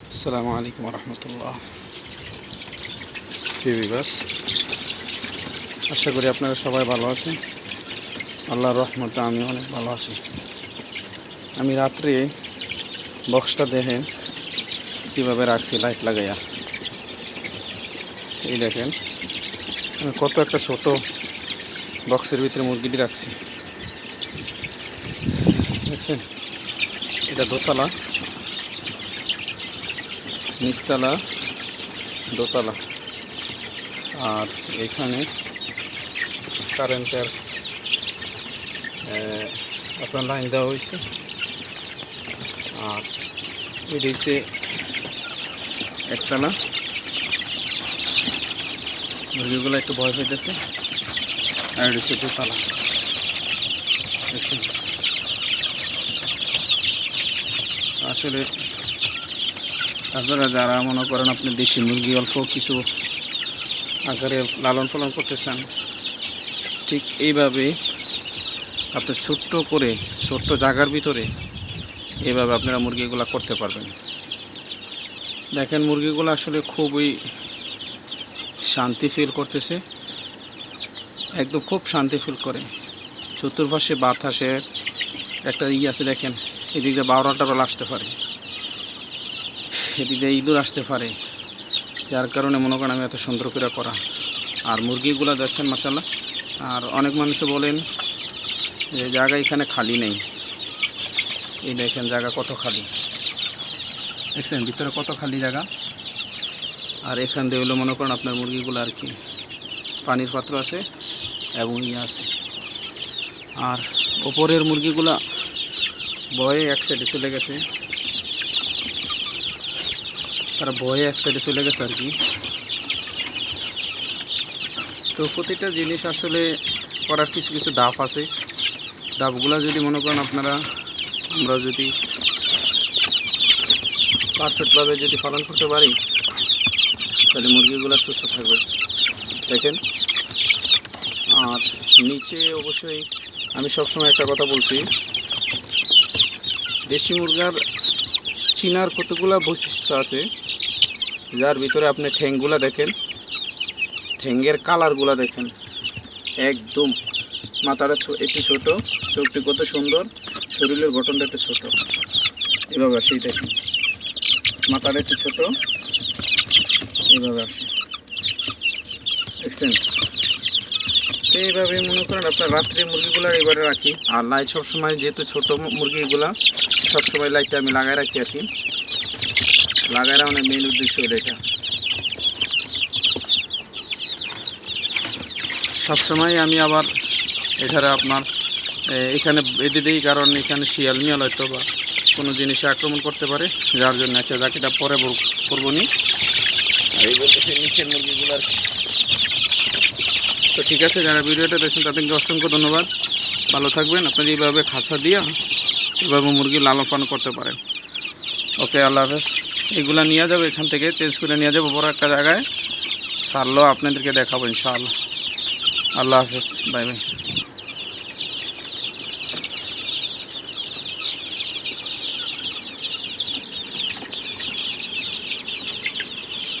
আসসালামু আলাইকুম রহমতুল্লাহ বাস আশা করি আপনারা সবাই ভালো আছেন। আল্লাহর রহমতে আমি অনেক ভালো আছি। আমি রাত্রে বক্সটা দেখে কীভাবে রাখছি লাইট লাগাইয়া। এই দেখেন, আমি কত একটা ছোট বক্সের ভিতরে মুরগিটি রাখছি। দেখছেন? এটা দোতলা। নিচতলা, দোতলা। আর এখানে কারেন্টের আপনার লাইন দেওয়া হয়েছে। আর এটি হচ্ছে একতলা মুরগিগুলো একটু ভয় পেতেছে। আর এটি দোতলা। আসলে আপনারা যারা মনে করেন আপনি দেশি মুরগি, অল্প কিছু আকারে লালন পালন করতে চান ঠিক এইভাবে আপনি ছোট্ট করে, ছোট্ট জায়গার ভিতরে এইভাবে আপনারা মুরগিগুলো করতে পারবেন। দেখেন মুরগিগুলো আসলে খুবই শান্তি ফিল করতেছে, একদম খুব শান্তি ফিল করে। চতুর্পাশে বাতাসের একটা ই আছে দেখেন, এদিকে বারোটা টারোল আসতে পারে। এদিক ইঁদুর আসতে পারে। যার কারণে মনে করেন আমি এত সুন্দর করে করা। আর মুরগিগুলো দেখছেন মাসাল্লাহ আর অনেক মানুষ বলেন যে, জায়গা এখানে খালি নেই। এই দেখেন জায়গা কত খালি। দেখছেন, ভিতরে কত খালি জায়গা? আর এখান দিয়ে হলো মনে করেন আপনার মুরগিগুলো আর কি। পানির পাত্র আছে এবং ইয়ে আছে। আর ওপরের মুরগিগুলা বয়ে এক সাইডে চলে গেছে। তারা ভয়ে এক সাইডে চলে গেছে আর কি। তো প্রতিটা জিনিস আসলে করার কিছু কিছু ধাপ আছে। ধাপগুলো যদি মনে করেন আপনারা, আমরা যদি পারফেক্টভাবে যদি পালন করতে পারি, তাহলে মুরগিগুলো সুস্থ থাকবে। দেখেন, আর নিচে অবশ্যই আমি সবসময় একটা কথা বলছি, দেশি মুরগার চিনার কতগুলো বৈশিষ্ট্য আছে? যার ভিতরে আপনি ঠ্যাংগুলা দেখেন ঠ্যাঙ্গের কালারগুলা দেখেন। একদম মাথাটা একটু ছোট, চোখটি কত সুন্দর, শরীরের গঠনটা একটু ছোট। এভাবে আসে দেখেন। মাথাটা একটু ছোট এইভাবে আসে। দেখছেন? তো এইভাবে মনে করেন আপনার রাত্রে মুরগিগুলো এবারে রাখি। আর লাইট সবসময় যেহেতু ছোটো মুরগিগুলা সবসময় লাইটটা আমি লাগাই রাখি আর কি। লাগাই রাখানোর মেন উদ্দেশ্য হলো এটা। সবসময় আমি আবার এখানে আপনার এখানে বেঁধে দিই কারণ এখানে শিয়াল মিয়াল হয়তো বা কোনো জিনিসে আক্রমণ করতে পারে যার জন্য একটা জাকিটা পরে করব নি। আর এই বলতেছে নিচের মুরগিগুলো আর তো ঠিক আছে যারা ভিডিওটা দেখছেন তাদেরকে অসংখ্য ধন্যবাদ। ভালো থাকবেন আপনারা এইভাবে খাসা দিয়া এভাবে মুরগি লালন পালন করতে পারেন ওকে, আল্লাহ হাফেজ। এগুলো নিয়ে যাব এখান থেকে, চেঞ্জ করে নিয়ে যাব বড় একটা জায়গায়। সারলেও আপনাদেরকে দেখাবো, ইনশাআল্লাহ। আল্লাহ হাফেজ বাই বাই